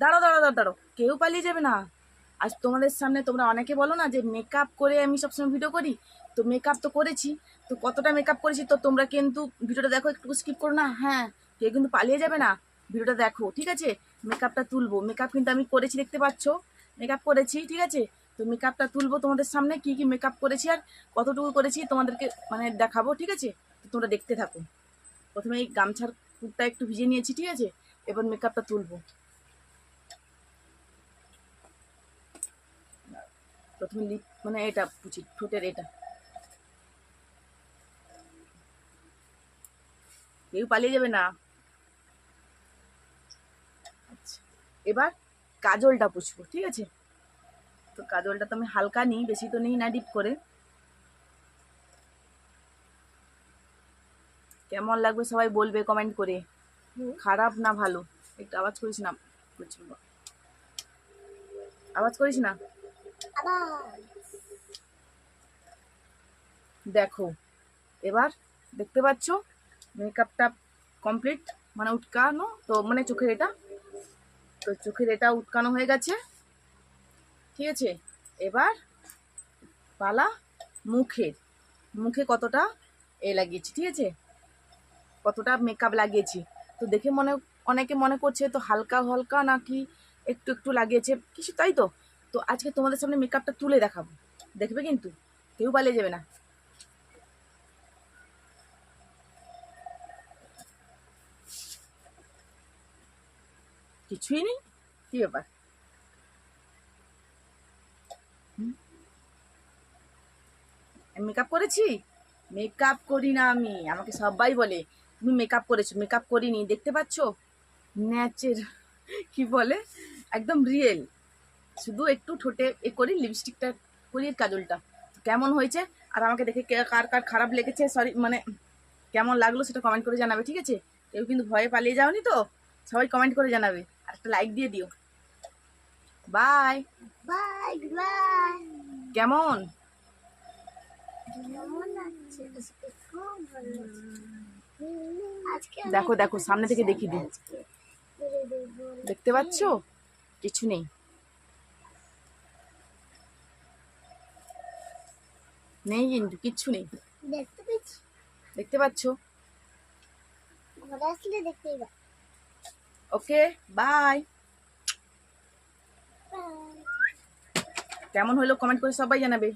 দাঁড়ো দাঁড়ো দাঁড়ো দাঁড়ো কেউ পালিয়ে যাবে না। আজ তোমাদের সামনে তোমরা অনেকে বলো না যে মেকআপ করে আমি সবসময় ভিডিও করি। তো মেকআপ তো করেছি। তো কতটা মেকআপ করেছি তো তোমরা কিন্তু ভিডিওটা দেখো, একটু স্কিপ করো না। হ্যাঁ কেউ কিন্তু পালিয়ে যাবে না। ভিডিওটা দেখো, ঠিক আছে? মেকআপটা তুলবো। মেকআপ কিন্তু আমি করেছি, দেখতে পাচ্ছ? মেকআপ করেছি, ঠিক আছে? তো মেকআপটা তুলবো তোমাদের সামনে, কি কি মেকআপ করেছি আর কতটুকু করেছি তোমাদেরকে মানে দেখাবো, ঠিক আছে? তো তোমরা দেখতে থাকো। প্রথমে এই গামছার কুটটা একটু ভিজে নিয়েছি, ঠিক আছে? এবার মেকআপটা তুলবো। প্রথমে লিপ মানে এটা পুচি ঠোঁটের এটা। কেউ পালিয়ে যাবে না। আচ্ছা এবার কাজলটা পুছবো ঠিক আছে? তো কাজলটা তো আমি হালকা নিই বেশি তো নিই না ডিপ করে। কেমন লাগবে সবাই বলবে কমেন্ট করে। খারাপ না ভালো? একটু আওয়াজ করিস না। আওয়াজ করিস না? দেখো, এবার দেখতে পাচ্ছ মেকআপটা কমপ্লিট মানে উটকানো, তো মানে চোখের এটা, তো চোখের এটা উটকানো হয়ে গেছে। ঠিক আছে? এবার পালা মুখের, মুখে কতটা এ লাগিয়েছি, ঠিক আছে? কতটা মেকআপ লাগিয়েছি। তো দেখে মনে, অনেকে মনে করছে তো হালকা হালকা নাকি একটু একটু লাগিয়েছে, কিছু তাই তো? তো আজকে তোমাদের সামনে মেকআপটা তুলে দেখাবো। দেখবে কিন্তু? কেউ পালিয়ে যাবে না। কিছুই নেই? কি ব্যাপার? মেকআপ করেছি? মেকআপ করি না আমি। আমাকে সবাই বলে, তুমি মেকআপ করেছ মেকআপ করিনি। দেখতে পাচ্ছ? ন্যাচের কি বলে? একদম রিয়েল শুধু একটু ঠোঁটে এ করি লিপস্টিকটা করি কাজলটা। কেমন হয়েছে? আর আমাকে দেখে কার কার খারাপ লেগেছে? সরি মানে কেমন লাগল সেটা কমেন্ট করে জানাবে ঠিক আছে? কেউ কিন্তু ভয়ে পালিয়ে যাওনি তো? সবাই কমেন্ট করে জানাবে। আর একটা লাইক দিয়ে দিও। বাই বাই বাই কেমন? দেখো দেখো সামনে থেকে দেখিয়ে দিই। দেখতে পাচ্ছ? কিছু নেই। নেই কিন্তু কিচ্ছু নেই। দেখতে পাচ্ছ। ঘরে আসলে দেখতেই ওকে বাই। বাই। কেমন হলো কমেন্ট করে সবাই জানাবে।